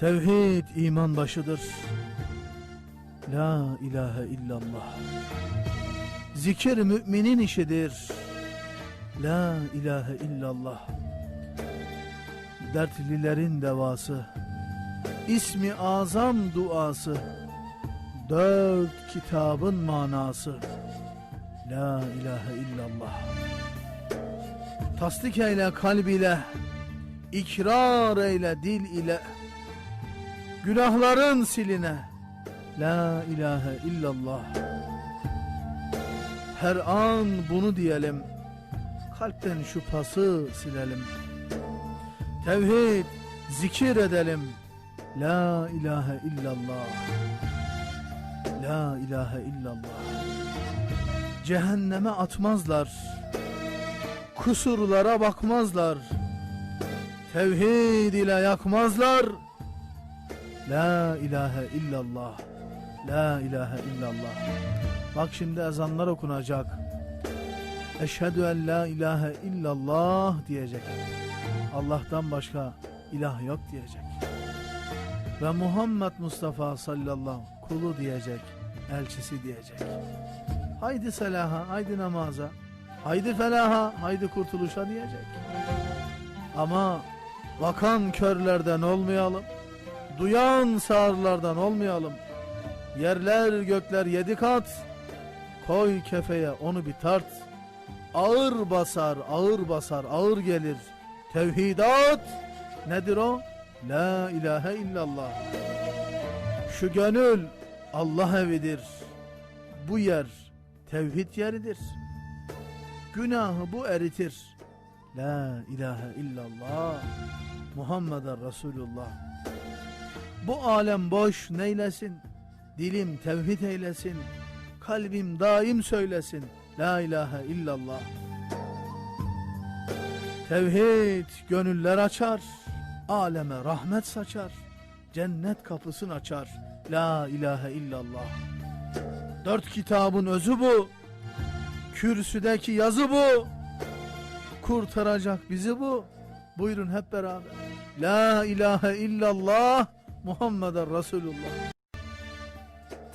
Tevhid iman başıdır. La ilahe illallah. Zikir müminin işidir. La ilahe illallah. Dertlilerin devası. İsmi azam duası. Dört kitabın manası. La ilahe illallah. Tasdik eyle kalb ile, ikrar eyle dil ile, günahların siline. La ilahe illallah. Her an bunu diyelim, kalpten şu pası silelim. Tevhid, zikir edelim. La ilahe illallah. La ilahe illallah. Cehenneme atmazlar. Kusurlara bakmazlar. Tevhid ile yakmazlar. La ilahe illallah. La ilahe illallah. Bak şimdi ezanlar okunacak. Eşhedü en la ilahe illallah diyecek. Allah'tan başka ilah yok diyecek. Ve Muhammed Mustafa sallallahu kulu diyecek, elçisi diyecek. Haydi selaha, haydi namaza, haydi felaha, haydi kurtuluşa diyecek. Ama bakan körlerden olmayalım, duyan sağırlardan olmayalım. Yerler gökler yedi kat, koy kefeye onu bir tart. Ağır basar, ağır basar, ağır gelir. Tevhidat nedir o? La ilahe illallah. Şu gönül Allah evidir. Bu yer tevhid yeridir. Günahı bu eritir. La ilahe illallah. Muhammeden Resulullah. Bu alem boş neylesin? Dilim tevhid eylesin. Kalbim daim söylesin. La ilahe illallah. Tevhid gönüller açar. Aleme rahmet saçar. Cennet kapısını açar. La ilahe illallah. Dört kitabın özü bu. Kürsüdeki yazı bu. Kurtaracak bizi bu. Buyurun hep beraber. La ilahe illallah Muhammeden Resulullah.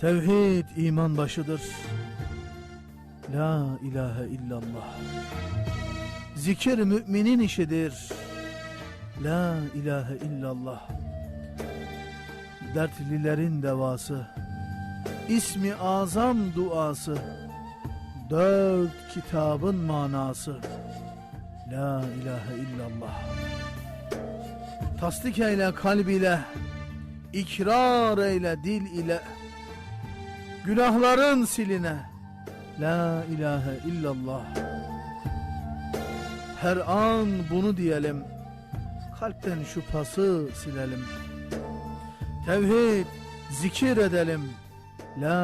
Tevhid iman başıdır. La ilahe illallah. Zikir müminin işidir. La ilahe illallah. Dertlilerin devası. İsmi azam duası. Dört kitabın manası. La ilahe illallah. Tasdik eyle kalb ile, ikrar eyle dil ile, günahların siline. La ilahe illallah. Her an bunu diyelim, kalpten şu pası silelim. Tevhid, zikir edelim. La